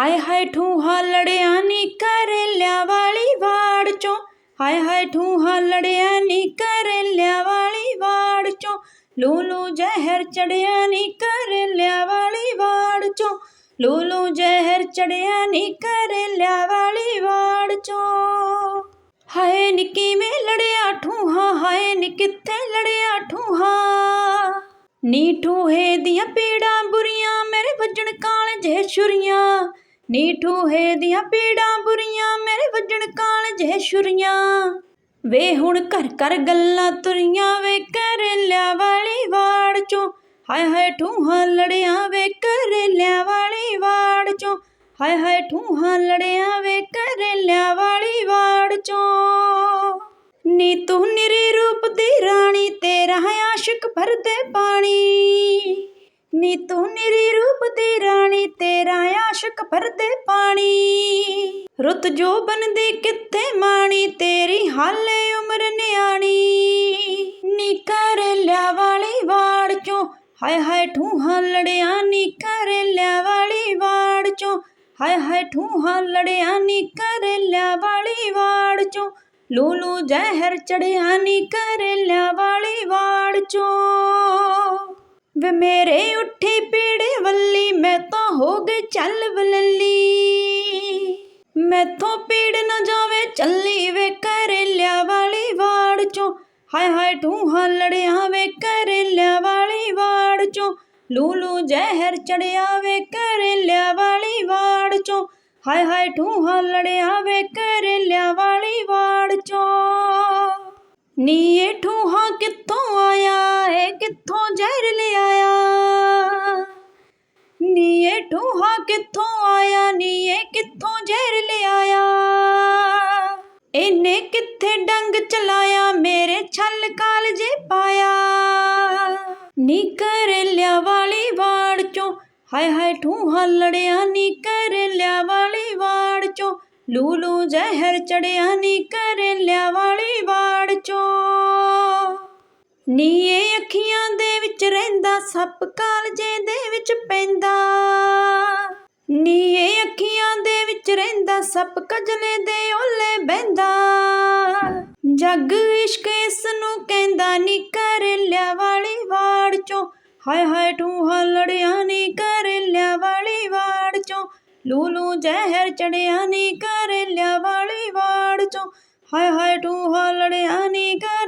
ਹਾਏ ਹਾਏ ਠੂਹਾ ਲੜਿਆ ਨੀ ਕਰੇਲਿਆਂ ਵਾਲੀ ਵਾੜ ਚੋਂ। ਹਾਏ ਹਾਏ ਠੂਹਾ ਲੜਿਆ ਨੀ ਕਰੇਲਿਆਂ ਵਾਲੀ ਵਾੜ ਚੋਂ। ਲੂਲੂ ਜ਼ਹਿਰ ਚੜਿਆ ਨੀ ਕਰੇਲਿਆਂ ਵਾਲੀ ਵਾੜ ਚੋਂ। ਲੂਲੂ ਜ਼ਹਿਰ ਚੜਿਆ ਨੀ ਕਰੇਲਿਆਂ ਵਾਲੀ ਵਾੜ ਚੋਂ। ਹਾਏ ਨੀ ਕਿਵੇਂ ਲੜਿਆ ਠੂਹਾ, ਹਾਏ ਨੀ ਕਿੱਥੇ ਲੜਿਆ ਠੂਹਾ। ਨੀ ਠੂਹੇ ਦੀਆਂ ਪੀੜਾਂ ਬੁਰੀਆਂ, ਮੇਰੇ ਵੱਜਣ ਕਾਲ ਜੇ ਛੁਰੀਆਂ। ਨੀ ਠੂਹੇ ਦੀਆਂ ਪੀੜਾਂ ਬੁਰੀਆਂ, ਮੇਰੇ ਵੱਜਣ ਕਾਲ ਜੇ ਛੁਰੀਆਂ। ਵੇ ਹੁਣ ਘਰ ਘਰ ਗੱਲਾਂ ਤੁਰੀਆਂ ਵੇ, ਕਰੇਲਿਆਂ ਵਾਲੀ ਵਾੜ ਚੋਂ। ਹਾਏ ਹਾਏ ਠੂਹਾ ਲੜਿਆ ਵੇ, ਕਰੇਲਿਆਂ ਵਾਲੀ ਵਾੜ ਚੋਂ। ਹਾਏ ਹਾਏ ਠੂਹਾ ਲੜਿਆ ਵੇ, ਕਰੇਲਿਆਂ ਵਾਲੀ ਵਾੜ ਚੋਂ। ਨੀ ਤੂੰ ਨਿਰੀ ਰੂਪ ਦੀ ਰਾਣੀ, ਤੇਰਾ ਆਸ਼ਿਕ ਭਰਦੇ ਪਾਣੀ। ਨੀ ਤੂੰ ਆਸ਼ਿਕ ਭਰਦੇ ਪਾਣੀ। ਰੁੱਤ ਜੋ ਬੰਦੀ ਕਿੱਥੇ ਮਾਣੀ, ਤੇਰੀ ਹਾਲੇ ਉਮਰ ਨਿਆਣੀ। ਨੀ ਕਰੇਲਿਆਂ ਵਾਲੀ ਵਾੜ ਚੋਂ, ਹਾਏ ਹਾਏ ਠੂਹਾ ਲੜਿਆ, ਨੀ ਕਰੇਲਿਆਂ ਵਾਲੀ ਵਾੜ ਚੋਂ। ਹਾਏ ਹਾਏ ਠੂਹਾ ਲੜਿਆ, ਨੀ ਕਰੇਲਿਆਂ ਵਾਲੀ ਵਾੜ ਚੋਂ। ਲੂਲੂ ਜ਼ਹਿਰ ਚੜਿਆ, ਨੀ ਕਰੇਲਿਆਂ ਵਾਲੀ ਵਾੜ ਚੋਂ। ਵੇ ਮੇਰੇ ਉੱਠੀ ਪੀੜੇ ਵੱਲੀ, ਮੈਂ ਹੋ ਗਈ ਚੱਲ ਬਲੱਲੀ ਮੈਥੋਂ ਪੀੜ ਨਾ ਜਾਵੇ ਚੱਲੀ ਵੇ ਕਰੇਲਿਆਂ ਵਾਲੀ ਵਾੜ ਚੋਂ ਹਾਏ ਹਾਏ ਠੂਹਾ ਲੜਿਆ ਵੇ ਕਰੇਲਿਆਂ ਵਾਲੀ ਵਾੜ ਚੋਂ ਲੂਲੂ ਜ਼ਹਿਰ ਚੜਿਆ ਵੇ ਕਰੇਲਿਆਂ ਵਾਲੀ ਵਾੜ ਚੋਂ ਹਾਏ ਹਾਏ ਠੂਹਾ ਲੜਿਆ ਵੇ ਕਰੇਲਿਆਂ ਵਾਲੀ ਵਾੜ ਚੋਂ ਨੀ ਇਹ ਠੂਹਾ ਕਿੱਥੋਂ ਆਇਆ ਏ ਕਿੱਥੋਂ ਜ਼ਹਿਰ ਲਿਆਇਆ ਨੀ ਕਿੱਥੋਂ ਆਇਆ ਨੀ ਇਹ ਕਿੱਥੋਂ ਜ਼ਹਿਰ ਲਿਆਇਆ? ਇਹਨੇ ਕਿੱਥੇ ਡੰਗ ਚਲਾਇਆ? ਮੇਰੇ ਛਲ ਕਾਲਜੇ ਪਾਇਆ। ਨੀ ਕਰੇਲਿਆਂ ਵਾਲੀ ਵਾੜ ਚੋਂ, ਹਾਏ ਹਾਏ ਠੂਹਾ ਲੜਿਆ ਨੀ ਕਰੇਲਿਆਂ ਵਾਲੀ ਵਾੜ ਚੋਂ ਲੂਲੂ ਜ਼ਹਿਰ ਚੜਿਆ ਨੀ ਕਰੇਲਿਆਂ ਵਾਲੀ ਵਾੜ ਚੋਂ। ਨੀ ਇਹ ਅੱਖੀਆਂ ਦੇ ਵਿੱਚ ਰਹਿੰਦਾ, ਸੱਪ ਕਾਲਜੇ ਦੇ ਵਿੱਚ ਪੈਂਦਾ। ਨੀ ਅੱਖੀਆਂ ਦੇ ਵਿੱਚ ਰਹਿੰਦਾ, ਸੱਪ ਕਜਲੇ ਦੇ ਓਲੇ ਬਹਿੰਦਾ। ਜੱਗ ਇਸ਼ਕ ਇਸ ਨੂੰ ਕਹਿੰਦਾ, ਨੀ ਕਰੇਲਿਆਂ ਵਾਲੀ ਵਾੜ ਚੋਂ। ਹਾਏ ਹਾਏ, ਠੂਹਾ ਲੜਿਆ ਨੀ ਲਿਆ ਵਾਲੀ ਵਾੜ ਚੋਂ। ਲੂਲੂ ਜ਼ਹਿਰ ਚੜਿਆ ਨੀ ਕਰੇਲਿਆਂ ਵਾਲੀ ਵਾੜ ਚੋਂ। ਹਾਏ ਹਾਏ, ਠੂਹਾ ਲੜਿਆ ਨੀ ਕਰੇਲਿਆਂ